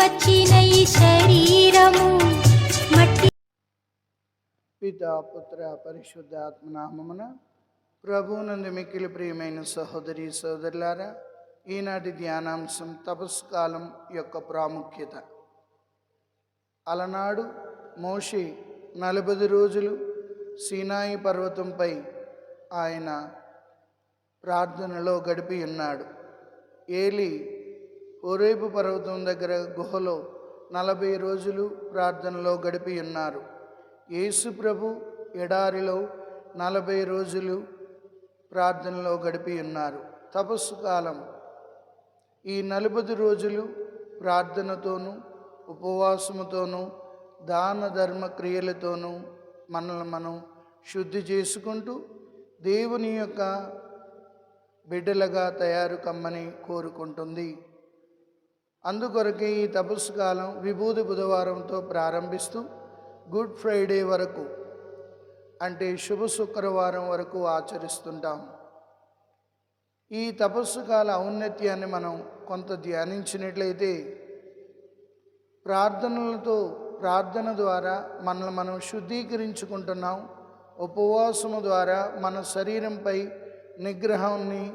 వచ్చిన ఈ శరీరము. మట్టి పిత పుత్ర పరిశుద్ధ ఆత్మనామమున ప్రభునందు మిక్కిలి ప్రియమైన సహోదరి సోదరులారా ఈనాటి ధ్యానాంశం తపస్సు కాలం యొక్క ప్రాముఖ్యత. అలనాడు మోషే నలభై రోజులు సీనాయి పర్వతంపై ఆయన ప్రార్థనలో గడిపి ఉన్నాడు. ఏలి ఓరేపు పర్వతం దగ్గర గుహలో నలభై రోజులు ప్రార్థనలో గడిపి ఉన్నారు యేసు ప్రభు ఎడారిలో నలభై రోజులు ప్రార్థనలో గడిపి ఉన్నారు తపస్సు కాలం. ఈ నలభై రోజులు ప్రార్థనతోనూ ఉపవాసముతోనూ దాన ధర్మ క్రియలతోనూ మనల్ని మనం శుద్ధి చేసుకుంటూ దేవుని యొక్క బిడ్డలుగా తయారు కమ్మని కోరుకుంటుంది. అందుకొరకే ఈ తపస్సు కాలం విభూది బుధవారంతో ప్రారంభిస్తూ గుడ్ ఫ్రైడే వరకు అంటే శుభ శుక్రవారం వరకు ఆచరిస్తుంటాం. ఈ తపస్సు కాల ఔన్నత్యాన్ని మనం కొంత ధ్యానించినట్లయితే ప్రార్థనలతో ప్రార్థన ద్వారా మనల్ని మనం శుద్ధీకరించుకుంటున్నాం. ఉపవాసము ద్వారా మన శరీరంపై నిగ్రహాన్ని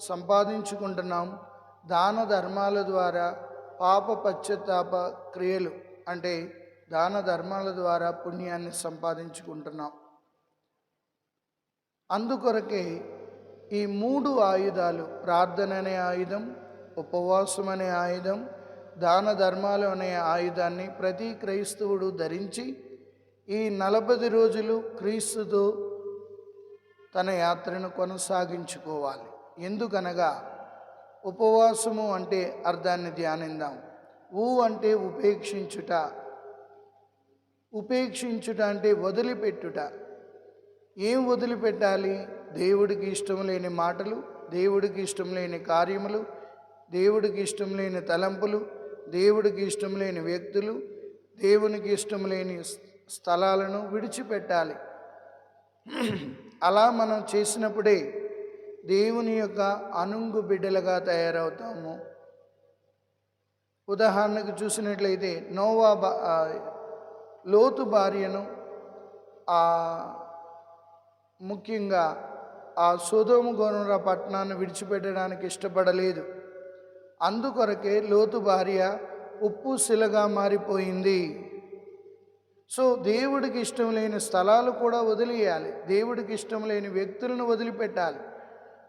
సంపాదించుకుంటున్నాం. దాన ధర్మాల ద్వారా పాప పశ్చాత్తాప క్రియలు అంటే దాన ధర్మాల ద్వారా పుణ్యాన్ని సంపాదించుకుంటున్నాం. అందుకొరకే ఈ మూడు ఆయుధాలు ప్రార్థన అనే ఆయుధం ఉపవాసం అనే ఆయుధం దాన ధర్మాలు అనే ఆయుధాన్ని ప్రతి క్రైస్తవుడు ధరించి ఈ నలభై రోజులు క్రీస్తుతో తన యాత్రను కొనసాగించుకోవాలి. ఎందుకనగా ఉపవాసము అంటే అర్థాన్ని ధ్యానిందాం ఊ అంటే ఉపేక్షించుట. ఉపేక్షించుట అంటే వదిలిపెట్టుట. ఏం వదిలిపెట్టాలి? దేవుడికి ఇష్టం లేని మాటలు దేవుడికి ఇష్టం లేని కార్యములు దేవుడికి ఇష్టం లేని తలంపులు దేవుడికి ఇష్టం లేని వ్యక్తులు దేవునికి ఇష్టం లేని స్థలాలను విడిచిపెట్టాలి. అలా మనం చేసినప్పుడే దేవుని యొక్క అనుంగు బిడ్డలుగా తయారవుతాము. ఉదాహరణకు చూసినట్లయితే నోవా బా లోతు భార్యను ముఖ్యంగా ఆ సోదోము గోనుర పట్టణాన్ని విడిచిపెట్టడానికి ఇష్టపడలేదు. అందుకొరకే లోతు భార్య ఉప్పు శిలగా మారిపోయింది. సో దేవుడికి ఇష్టం లేని స్థలాలు కూడా వదిలేయాలి. దేవుడికి ఇష్టం లేని వ్యక్తులను వదిలిపెట్టాలి.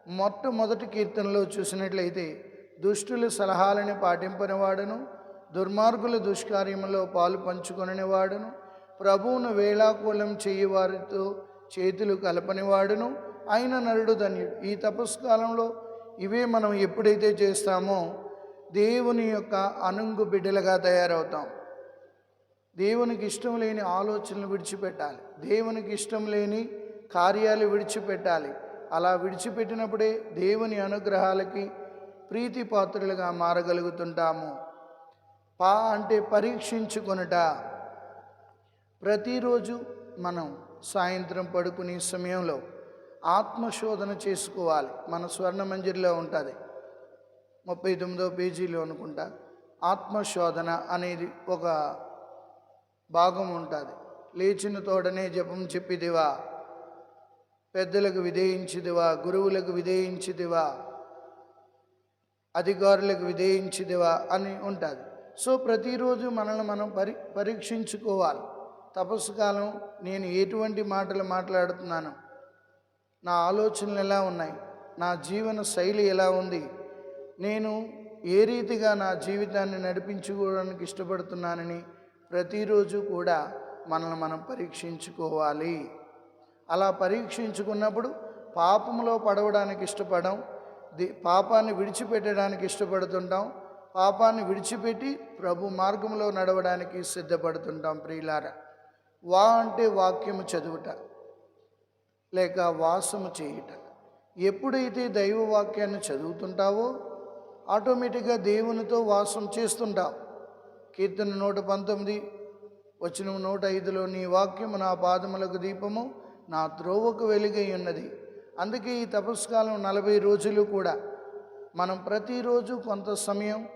మొట్టమొదటి కీర్తనలో చూసినట్లయితే దుష్టుల సలహాలని పాటింపనివాడును దుర్మార్గుల దుష్కార్యములో పాలు పంచుకొనివాడును ప్రభువును వేళాకూలం చెయ్యి వారితో చేతులు కలపనివాడును. ఆయన నరుడు ధన్యుడు ఈ తపస్కాలంలో ఇవే మనం ఎప్పుడైతే చేస్తామో దేవుని యొక్క అనుంగు బిడ్డలుగా తయారవుతాం. దేవునికి ఇష్టం లేని ఆలోచనలు విడిచిపెట్టాలి. దేవునికి ఇష్టం లేని కార్యాలు విడిచిపెట్టాలి. అలా విడిచిపెట్టినప్పుడే దేవుని అనుగ్రహాలకి ప్రీతి పాత్రులుగా మారగలుగుతుంటాము. పా అంటే పరీక్షించుకొనుట. ప్రతిరోజు మనం సాయంత్రం పడుకునే సమయంలో ఆత్మశోధన చేసుకోవాలి. మన స్వర్ణ మంజిరిలో ఉంటుంది. ముప్పై తొమ్మిదో పేజీలో అనుకుంటా. ఆత్మశోధన అనేది ఒక భాగం ఉంటుంది. లేచిన తోడనే జపం చెప్పిదివా? పెద్దలకు విధేయించిదివా గురువులకు విధేయించిదివా అధికారులకు విధేయించిదివా అని ఉంటుంది. సో ప్రతిరోజు మనల్ని మనం పరి పరీక్షించుకోవాలి. తపస్సు కాలం నేను ఎటువంటి మాటలు మాట్లాడుతున్నాను నా ఆలోచనలు ఎలా ఉన్నాయి నా జీవన శైలి ఎలా ఉంది నేను ఏ రీతిగా నా జీవితాన్ని నడిపించుకోవడానికి ఇష్టపడుతున్నానని ప్రతిరోజు కూడా మనల్ని మనం పరీక్షించుకోవాలి. అలా పరీక్షించుకున్నప్పుడు పాపంలో పడవడానికి ఇష్టపడం ది పాపాన్ని విడిచిపెట్టడానికి ఇష్టపడుతుంటాం పాపాన్ని విడిచిపెట్టి ప్రభు మార్గంలో నడవడానికి సిద్ధపడుతుంటాం ప్రియులార. వా అంటే వాక్యము చదువుట లేక వాసము చేయుట. ఎప్పుడైతే దైవ వాక్యాన్ని చదువుతుంటావో ఆటోమేటిక్గా దేవునితో వాసం చేస్తుంటావు. కీర్తన నూట పంతొమ్మిది వచ్చిన నూట ఐదులో నీ వాక్యము నా పాదములకు దీపము నా త్రోవకు వెలుగై ఉన్నది. అందుకే ఈ తపస్కాలం నలభై రోజులు కూడా మనం ప్రతిరోజు కొంత సమయం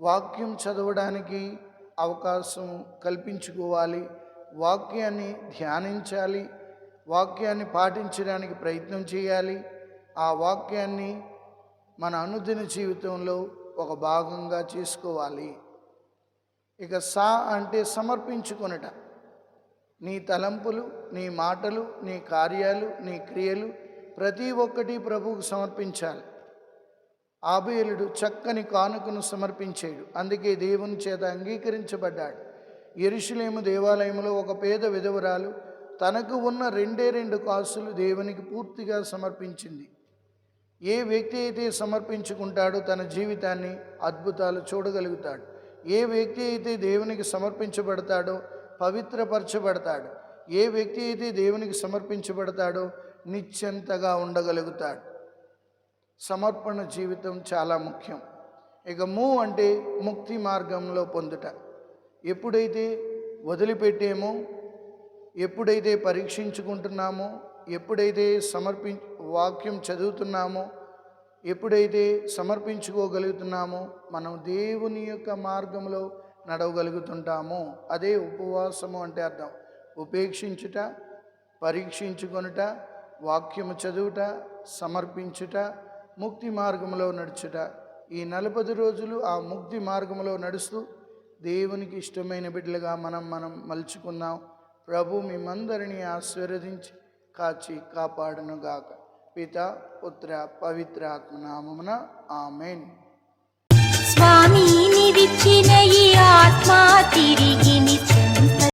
వాక్యం చదవడానికి అవకాశం కల్పించుకోవాలి. వాక్యాన్ని ధ్యానించాలి. వాక్యాన్ని పాటించడానికి ప్రయత్నం చేయాలి. ఆ వాక్యాన్ని మన అనుదిన జీవితంలో ఒక భాగంగా చేసుకోవాలి. ఇక సా అంటే సమర్పించుకొనుట. నీ తలంపులు నీ మాటలు నీ కార్యాలు నీ క్రియలు ప్రతి ఒక్కటి ప్రభువుకు సమర్పించాలి. ఆబేలుడు చక్కని కానుకను సమర్పించాడు. అందుకే దేవుని చేత అంగీకరించబడ్డాడు. ఎరుషులేము దేవాలయంలో ఒక పేద విధవరాలు తనకు ఉన్న రెండే రెండు కాసులు దేవునికి పూర్తిగా సమర్పించింది. ఏ వ్యక్తి అయితే సమర్పించుకుంటాడో తన జీవితాన్ని అద్భుతాలు చూడగలుగుతాడు. ఏ వ్యక్తి అయితే దేవునికి సమర్పించబడతాడో పవిత్రపరచబడతాడు. ఏ వ్యక్తి అయితే దేవునికి సమర్పించబడతాడో నిశ్చంతగా ఉండగలుగుతాడు. సమర్పణ జీవితం చాలా ముఖ్యం. ఇక మూ అంటే ముక్తి మార్గంలో పొందుట. ఎప్పుడైతే వదిలిపెట్టేమో ఎప్పుడైతే పరీక్షించుకుంటున్నామో ఎప్పుడైతే సమర్పి వాక్యం చదువుతున్నామో ఎప్పుడైతే సమర్పించుకోగలుగుతున్నామో మనం దేవుని యొక్క మార్గంలో నడవగలుగుతుంటాము. అదే ఉపవాసము అంటే అర్థం. ఉపేక్షించుట పరీక్షించుకొనుట వాక్యము చదువుట సమర్పించుట ముక్తి మార్గంలో నడుచుట. ఈ నలభై రోజులు ఆ ముక్తి మార్గంలో నడుస్తూ దేవునికి ఇష్టమైన బిడ్డలుగా మనం మనం మలుచుకుందాం. ప్రభు మేమందరినీ ఆశీర్వదించి కాచి కాపాడునుగాక. పిత పుత్ర పవిత్రాత్మ నామమున ఆమెన్. స్వామి నీవిచ్చిన ఈ ఆత్మ తిరిగి